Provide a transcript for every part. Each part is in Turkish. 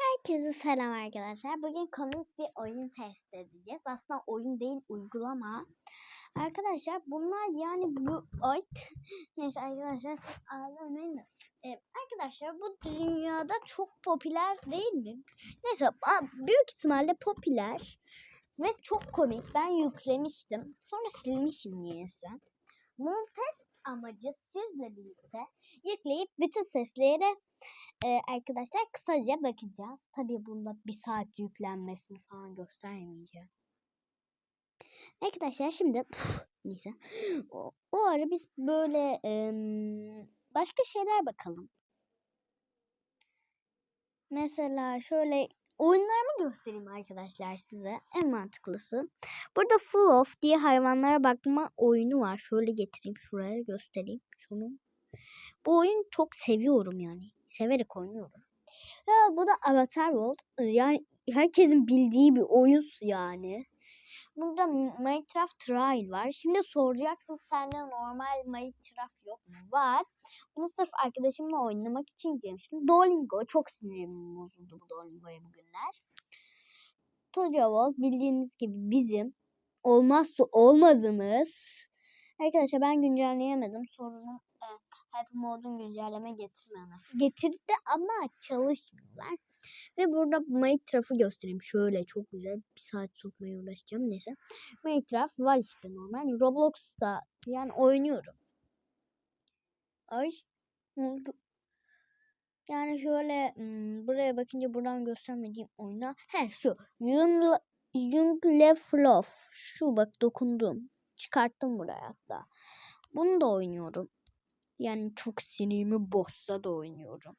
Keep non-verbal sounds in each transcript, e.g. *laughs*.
Herkese selam arkadaşlar. Bugün komik bir oyun test edeceğiz. Aslında oyun değil uygulama. Arkadaşlar bunlar yani bu ay *laughs* neyse arkadaşlar ağlamayın da. Ee, arkadaşlar bu dünyada çok popüler değil mi? Neyse büyük ihtimalle popüler ve çok komik. Ben yüklemiştim. Sonra silmişim niyeyse. Bunun test amacı sizle birlikte yükleyip bütün seslere ee, arkadaşlar kısaca bakacağız. Tabii bunda bir saat yüklenmesini falan göstermeyeceğim. Arkadaşlar şimdi *sighs* neyse o, o ara biz böyle em, başka şeyler bakalım. Mesela şöyle oyunlarımı göstereyim arkadaşlar size. En mantıklısı. Burada Full of diye hayvanlara bakma oyunu var. Şöyle getireyim şuraya göstereyim. Şunu. Bu oyunu çok seviyorum yani. Severek oynuyorum. Ya bu da Avatar World. Yani herkesin bildiği bir oyun yani. Burada Minecraft Trial var. Şimdi soracaksın sende normal Minecraft yok mu? Var. Bunu sırf arkadaşımla oynamak için girmiştim. Duolingo. Çok sinirim bozuldu bu Duolingo'ya bugünler. Toca World bildiğiniz gibi bizim olmazsa olmazımız. Arkadaşlar ben güncelleyemedim. Sorunum e, Happy Mode'un güncelleme getirmemesi. Getirdi ama çalışmıyorlar. Ve burada Minecraft'ı göstereyim. Şöyle çok güzel. Bir saat sokmaya uğraşacağım. Neyse. Minecraft var işte normal. Roblox'ta yani oynuyorum. Ay. Yani şöyle hmm, buraya bakınca buradan göstermediğim oyuna. He şu. Jungle, Jungle Fluff. Şu bak dokundum. Çıkarttım buraya hatta. Bunu da oynuyorum. Yani çok sinirimi bozsa da oynuyorum.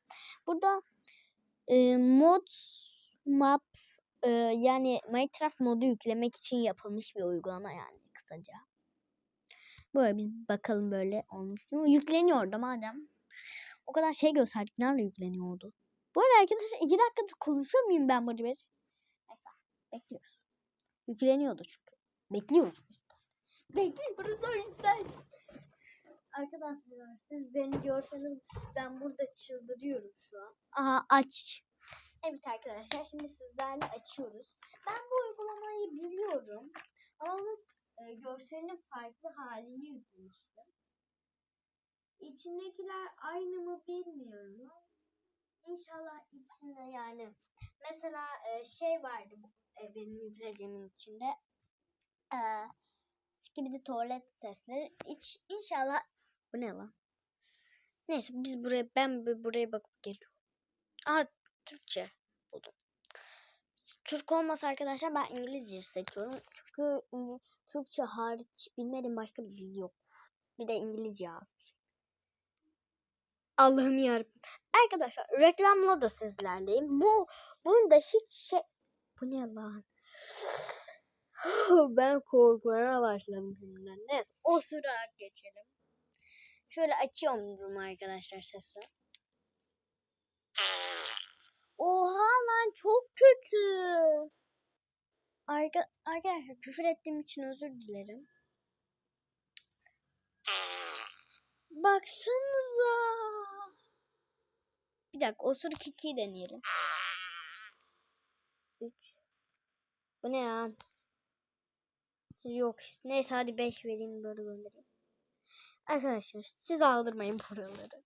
Burada e, mod maps e, yani Minecraft modu yüklemek için yapılmış bir uygulama yani kısaca. Böyle biz bakalım böyle olmuş mu? Yükleniyordu madem. O kadar şey gösterdik. Nerede yükleniyordu? Bu arada arkadaşlar iki dakikadır konuşuyor muyum ben burada bir? Neyse bekliyoruz. Yükleniyordu çünkü. Bekliyoruz. Bekliyoruz o yüzden. Arkadaşlar siz beni görseniz ben burada çıldırıyorum şu an. Aha aç. Evet arkadaşlar şimdi sizlerle açıyoruz. Ben bu uygulamayı biliyorum. Ama e, görselinin farklı halini yüklemiştim. İçindekiler aynı mı bilmiyorum. İnşallah içinde yani mesela e, şey vardı bu e, benim yükleyeceğimin içinde. E, Skibidi tuvalet sesleri. İç, inşallah bu ne lan? Neyse biz buraya ben bir buraya bakıp geliyorum. Aa Türkçe buldum. Türk olmasa arkadaşlar ben İngilizce seçiyorum. Çünkü Türkçe hariç bilmediğim başka bir dil yok. Bir de İngilizce yazmış. Allah'ım yarabbim. Arkadaşlar reklamla da sizlerleyim. Bu bunu da hiç şey... Bu ne lan? *laughs* ben korkmaya başladım şimdiden. Neyse o sıra geçelim. Şöyle açıyorum arkadaşlar sesi. Oha lan çok kötü. Arka, arkadaşlar küfür ettiğim için özür dilerim. Baksanıza. Bir dakika osuruk 2'yi deneyelim. 3. Bu ne ya? Yok. Neyse hadi 5 vereyim böyle göndereyim. Arkadaşlar siz aldırmayın buraları.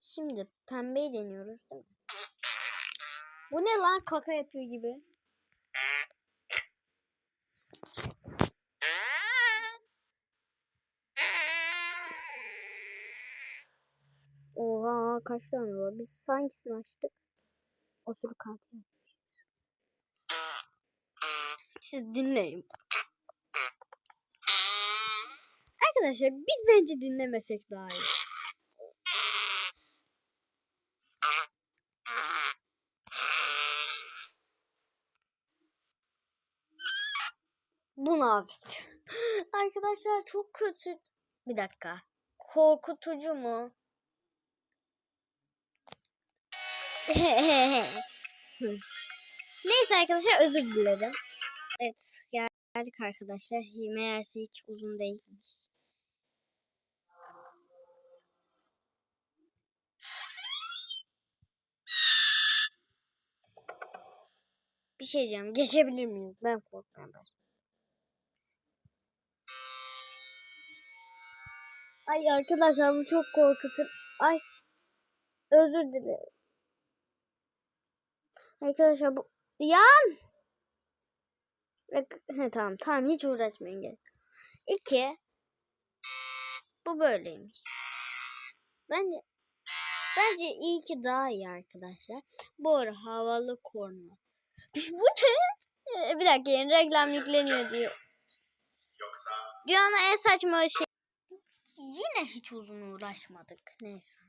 Şimdi pembeyi deniyoruz değil mi? Bu ne lan kaka yapıyor gibi. Oha kaç tane var? Biz hangisini açtık? Osuruk katil yapmışız. Siz dinleyin. Arkadaşlar biz bence dinlemesek daha iyi. Bu nazik. Arkadaşlar çok kötü. Bir dakika. Korkutucu mu? *laughs* Neyse arkadaşlar özür dilerim. Evet geldik arkadaşlar. Meğerse hiç uzun değilmiş. Bir şey diyeceğim. Geçebilir miyiz? Ben korkmaya başladım. Ay arkadaşlar bu çok korkutur. Ay. Özür dilerim. Arkadaşlar bu yan. He, tamam tamam hiç uğraşmayın gerek. İki. Bu böyleymiş. Bence bence iyi ki daha iyi arkadaşlar. Bu ara havalı korna. Bu ne? Ee, Bir dakika yeni reklam yükleniyor diyor. Yoksa Dünyanın en saçma şey. Yine hiç uzun uğraşmadık. Neyse.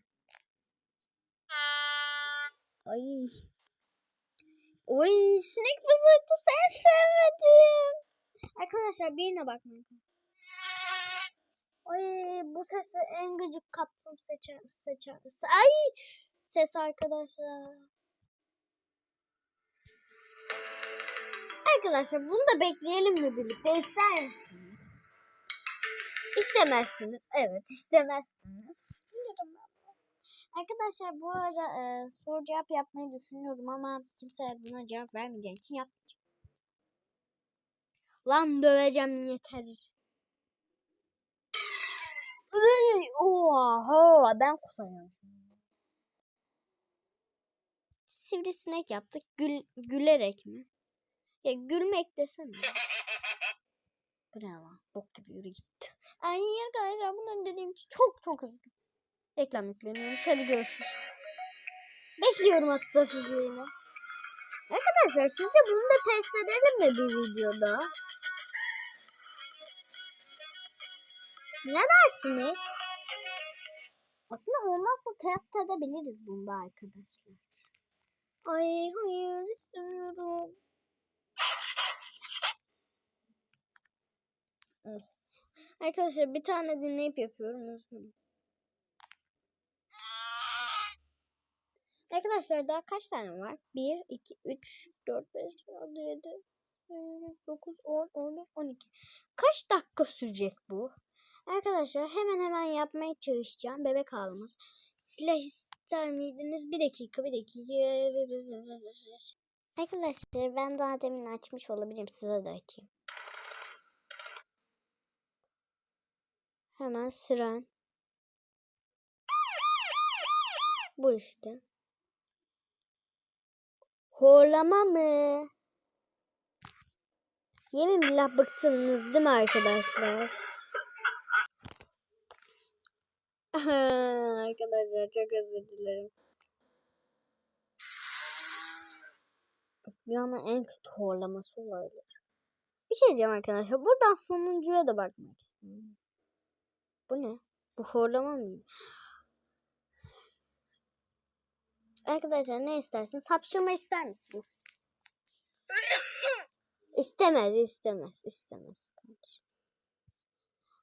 Ay. Oy sinek fısırtısı en sevmedim. Arkadaşlar birine bakmayın. Ay bu sesi en gıcık kaptım seçer seçer. Ay ses arkadaşlar. Arkadaşlar bunu da bekleyelim mi birlikte ister misiniz? İstemezsiniz. Evet istemezsiniz. Bilirim ben. Arkadaşlar bu ara e, soru cevap yapmayı düşünüyorum ama kimse buna cevap vermeyeceği için yapmayacağım. Lan döveceğim yeter. Oha ben kusacağım. Sivrisinek yaptık. Gül, gülerek mi? Ya gülmek desene. Bu ne lan? Bok gibi yürü gitti. Ay arkadaşlar bunları dediğim için çok çok üzgünüm. Reklam yükleniyor. Hadi görüşürüz. Bekliyorum hatta sizi. Arkadaşlar sizce bunu da test edelim mi bir videoda? Ne dersiniz? Aslında olmazsa test edebiliriz bunda arkadaşlar. Ay hayır istemiyorum. Oh. Arkadaşlar bir tane dinleyip yapıyorum üzgünüm. Arkadaşlar daha kaç tane var? 1, 2, 3, 4, 5, 6, 7, 9, 10, 11, 12. Kaç dakika sürecek bu? Arkadaşlar hemen hemen yapmaya çalışacağım. Bebek ağlaması. Silah ister miydiniz? Bir dakika, bir dakika. Arkadaşlar ben daha demin açmış olabilirim. Size de açayım. Hemen sıran. Bu işte. Horlama mı? Yemin billah bıktınız değil mi arkadaşlar? *laughs* arkadaşlar çok özür dilerim. Dünyanın en kötü horlaması olabilir. Bir şey diyeceğim arkadaşlar. Buradan sonuncuya da bakmak istiyorum. Bu ne? Bu horlama mı? Arkadaşlar ne istersiniz? Hapşırma ister misiniz? *coughs* istemez, istemez, istemez.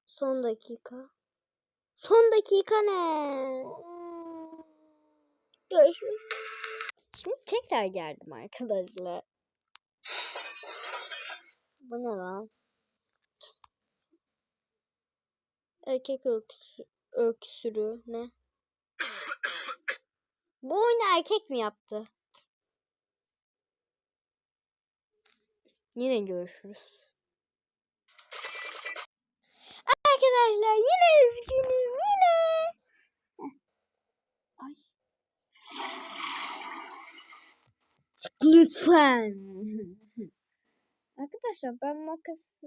Son dakika. Son dakika ne? Görüşürüz. Şimdi tekrar geldim arkadaşlar. Bu ne lan? Erkek öksü, öksürüğü ne? Bu oyunu erkek mi yaptı? Yine görüşürüz. Arkadaşlar yine üzgünüm yine. Ay. Lütfen. *laughs* Arkadaşlar ben makası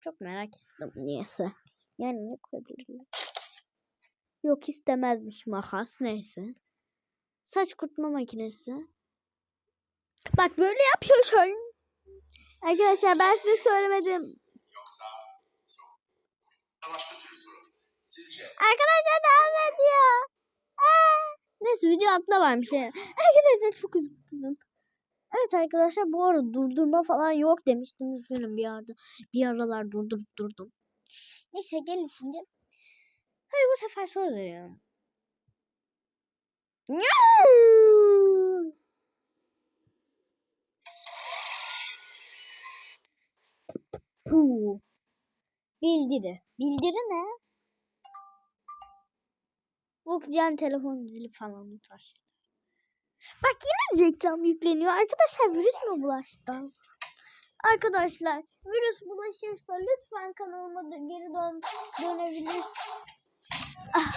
çok merak ettim niyeyse. Yani ne koyabilirler? Yok istemezmiş makas neyse. Saç kurutma makinesi. Bak böyle yapıyor şöyle. Arkadaşlar ben size söylemedim. yoksa soğuk. Başka türlü soralım. Sizce Arkadaşlar devam ediyor. Aa, neyse video atla varmış. Yani. Arkadaşlar çok üzgünüm. Evet arkadaşlar bu arada durdurma falan yok demiştim üzgünüm bir arada. Bir aralar durdurup durdum. Neyse gelin şimdi. Hayır bu sefer söz veriyorum. Puh. Bildiri. Bildiri ne? Okuyacağım telefon zili falan tutar. Bak yine reklam yükleniyor. Arkadaşlar virüs mü bulaştı? Arkadaşlar virüs bulaşırsa lütfen kanalıma geri dön dönebiliriz.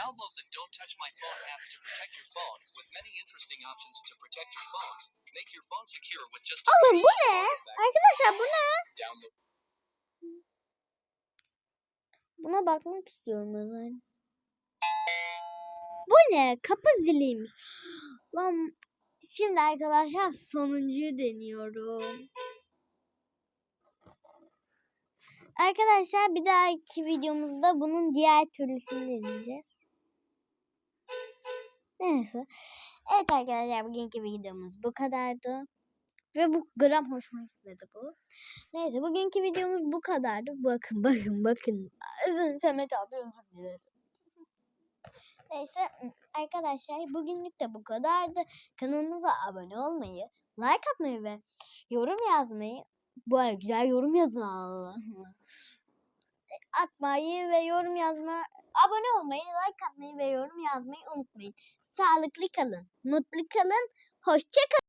Download the Don't Touch My Phone app to protect your phone with many interesting options to protect your phones. Make your phone secure with just a Oğlum bu ne? Arkadaşlar bu ne? Download Buna bakmak istiyorum özel. Bu ne? Kapı ziliymiş. Lan şimdi arkadaşlar sonuncuyu deniyorum. Arkadaşlar bir dahaki videomuzda bunun diğer türlüsünü deneyeceğiz. Neyse. Evet arkadaşlar bugünkü videomuz bu kadardı. Ve bu gram hoşuma gitmedi bu. Neyse bugünkü videomuz bu kadardı. Bakın bakın bakın. Özür Samet abi özür dilerim. Neyse arkadaşlar bugünlük de bu kadardı. Kanalımıza abone olmayı, like atmayı ve yorum yazmayı bu arada güzel yorum yazın Allah. Atmayı ve yorum yazma abone olmayı, like atmayı ve yorum yazmayı unutmayın. Sağlıklı kalın, mutlu kalın, hoşça kalın.